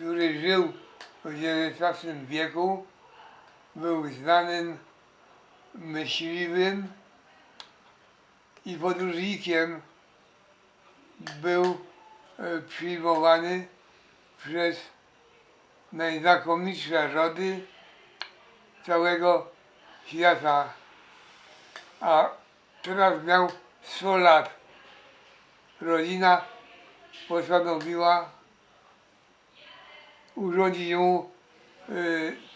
który żył w XIX wieku, był znanym myśliwym i podróżnikiem. Był e, przyjmowany przez najznakomitsze rody całego świata. A teraz miał 100 lat. Rodzina postanowiła urządzić mu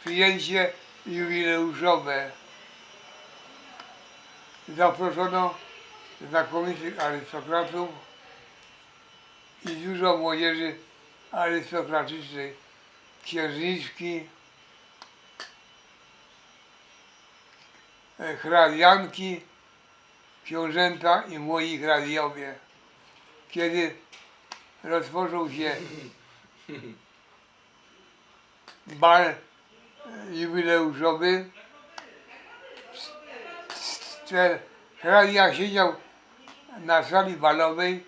przyjęcie jubileuszowe. Zaproszono znakomitych arystokratów i dużo młodzieży arystokratycznej, księżniczki, e, hrabianki, książęta i młodzi hrabiowie. Kiedy rozpoczął się bal e, jubileuszowy, hrabia siedział na sali balowej,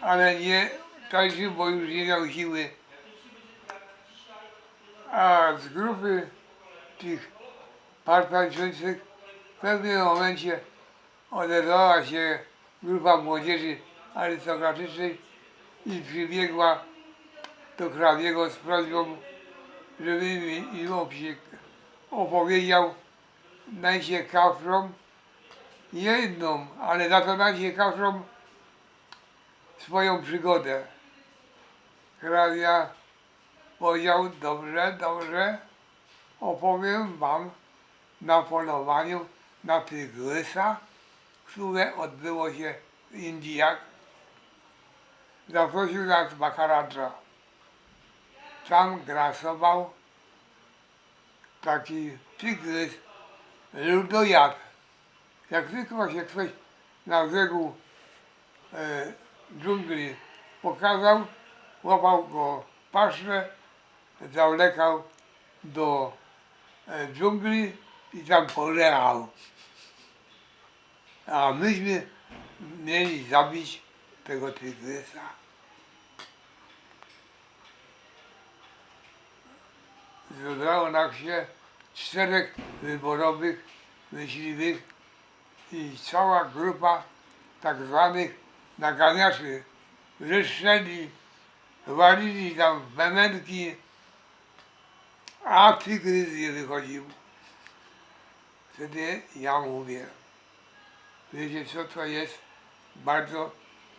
ale nie tańczył, bo już nie miał siły. A z grupy tych par tańczących w pewnym momencie odezwała się grupa młodzieży arystokratycznej i przybiegła do hrabiego z prośbą, żeby im opowiedział najciekawszą, jedną, ale za to najciekawszą swoją przygodę. Hrabia powiedział, dobrze, dobrze, opowiem wam na polowaniu na tygrysa, które odbyło się w Indiach. Zaprosił nas Bakaradża. Tam grasował taki tygrys ludojad. Jak tylko się ktoś na brzegu e, dżungli pokazał, łapał go paszczę, zawlekał do e, dżungli i tam poleał. A myśmy mieli zabić tego tygrysa. Zebrało nam się czterech wyborowych myśliwych i cała grupa tak zwanych naganiaczy wrzeszczeli, walili tam w bębenki, a tygrys nie wychodził. Wtedy ja mówię, wiecie co to jest? Bardzo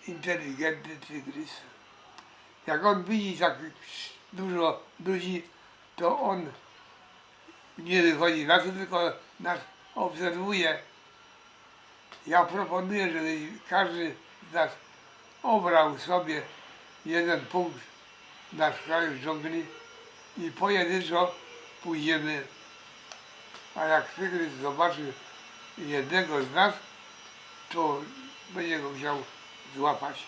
inteligentny tygrys. Jak on widzi tak dużo ludzi, to on nie wychodzi na to, tylko nas obserwuje. Ja proponuję, żeby każdy z nas obrał sobie jeden punkt na skraju dżungli i pojedynczo pójdziemy. A jak tygrys zobaczy jednego z nas, to będzie go chciał złapać.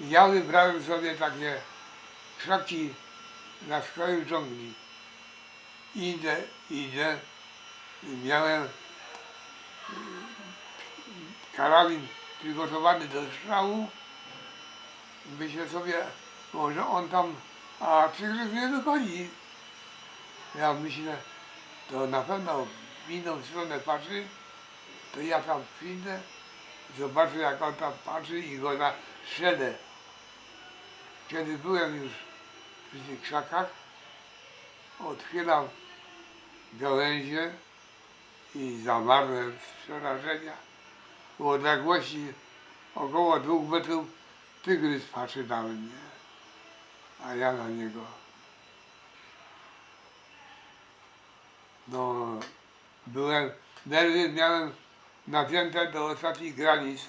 Ja wybrałem sobie takie krzaki na skraju dżungli. Idę, idę. i Miałem y, karabin przygotowany do strzału. Myślę sobie, może on tam, a tygrys nie wychodzi. Ja myślę, to na pewno w inną stronę patrzy, to ja tam przyjdę, zobaczę jak on tam patrzy i go zastrzelę. Kiedy byłem już przy tych krzakach, otwieram gałęzie i zamarłem z przerażenia. W odległości około dwóch metrów tygrys patrzy na mnie, a ja na niego. No, byłem, nerwy miałem napięte do ostatnich granic.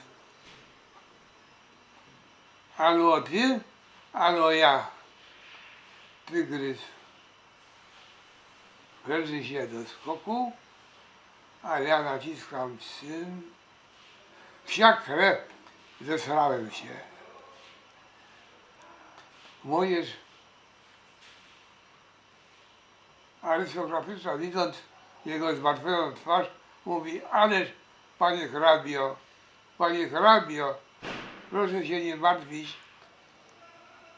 Albo ty, albo ja. Tygrys węży się do skoku, a ja naciskam syn. Wsia krew, zesrałem się. Młodzież arystokratyczna, widząc jego zmartwioną twarz, mówi, ależ panie hrabio, panie hrabio, proszę się nie martwić,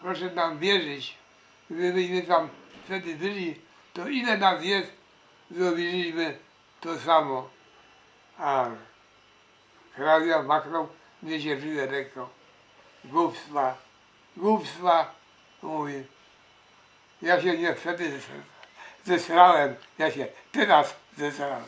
proszę nam wierzyć, gdybyśmy tam wtedy byli, to ile nas jest, zrobiliśmy to samo. A hrabia machnął niecierpliwie ręką. Głupstwa, głupstwa, mówi. Ja się nie wtedy zes- zesrałem, ja się teraz zesrałem.